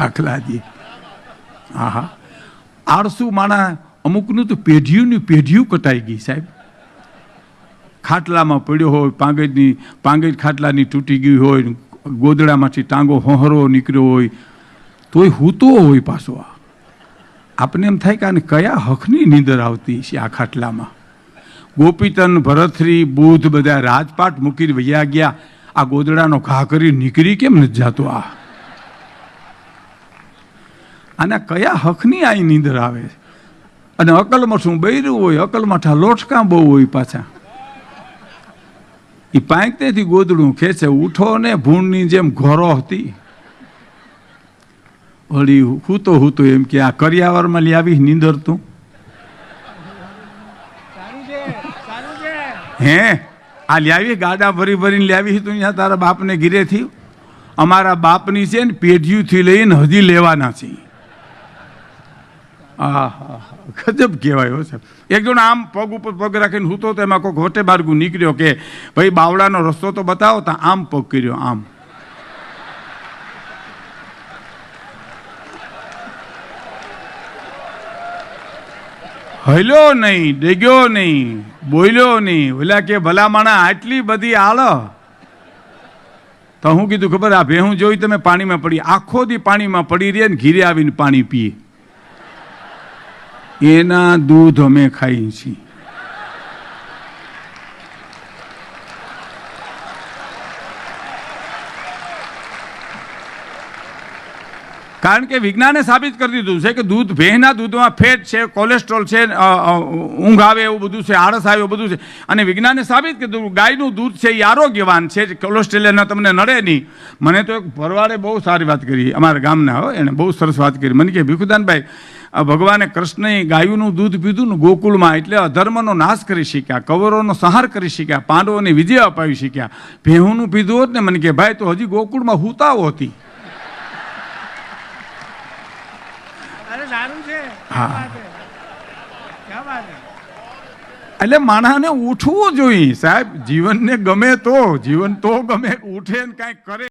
આખલાજી હા હા આળસુ માણા અમુકનું તો પેઢીઓની પેઢીઓ કટાઈ ગઈ સાહેબ. ખાટલામાં પડ્યો હોય પાંગજની પાંગજ ખાટલાની તૂટી ગઈ હોય, ગોદડામાંથી ટાંગો હોહરો નીકળ્યો હોય, તોય હૂતો હોય પાછો આ. આપને એમ થાય કે આને કયા હકની નીંદર આવતી છે આ ખાટલામાં? ગોપીતન, ભરથરી, બુધ બધા રાજપાટ મૂકી વૈયા ગયા. આ ગોદડાનો ઘા કરી નીકળી કેમ નથી જાતો આ? આના કયા હકની આ નીંદર આવે અને અકલમાં શું બૈરું હોય અકલમાં ઠા લોટકા બહુ હોય પાછા. એ પાંકતેથી ગોદડું ખેંચે ઉઠો ને ભૂણની જેમ ઘોરો હતી. વળી હૂતો હૂતો એમ કે આ કરિયાવરમાં લઈ આવી નીંદર તું? હે? આ લાવી ગાડા ભરી ભરીને લાવી તું ત્યાં તારા બાપને ઘીરેથી? અમારા બાપની છે ને પેઢીઓથી લઈને હજી લેવાના છે આહા ગજબ કહેવાય સાહેબ. એક જણ આમ પગ ઉપર પગ રાખીને હું તો એમાં કોઈ હોટે બારગું નીકળ્યો કે, ભાઈ, બાવળાનો રસ્તો તો બતાવો, તો આમ પગ કર્યો, આમ. હલ્યો નહીં, ડેગ્યો નહીં, બોલ્યો નહીં. ઓલા કે ભલા માણા આટલી બધી આળ. તો હું કીધું, ખબર, આ ભેહું જોઈ તમે પાણીમાં પડી, આખો દી પાણીમાં પડી રહે ને ઘીરે આવીને પાણી પીએ. એના દૂધ અમે ખાઈએ છીએ. કારણ કે વિજ્ઞાને સાબિત કરી દીધું છે કે દૂધ, ભેંના દૂધમાં ફેટ છે, કોલેસ્ટ્રોલ છે ઊંઘ આવે એવું બધું છે, આળસ આવે એવું બધું છે. અને વિજ્ઞાને સાબિત કીધું ગાયનું દૂધ છે એ આરોગ્યવાન છે કોલેસ્ટ્રોલ તમને નડે નહીં. મને તો એક ભરવાડે બહુ સારી વાત કરી અમારા ગામના, હો, એણે બહુ સરસ વાત કરી. મને કે ભીખુદાનભાઈ ભગવાને કૃષ્ણએ ગાયુંનું દૂધ પીધું ને ગોકુળમાં એટલે અધર્મનો નાશ કરી શક્યા કૌરવોનો સંહાર કરી શક્યા પાંડવોને વિજય અપાવી શક્યા. ભેહુંનું પીધું હોત ને મને કે ભાઈ તો હજી ગોકુળમાં હુતાવો હતી. હે? એટલે માણસને ઉઠવું જોઈએ. સાહેબ જીવનને ગમે તો જીવન તો ગમે ઉઠે ને કાંઈક કરે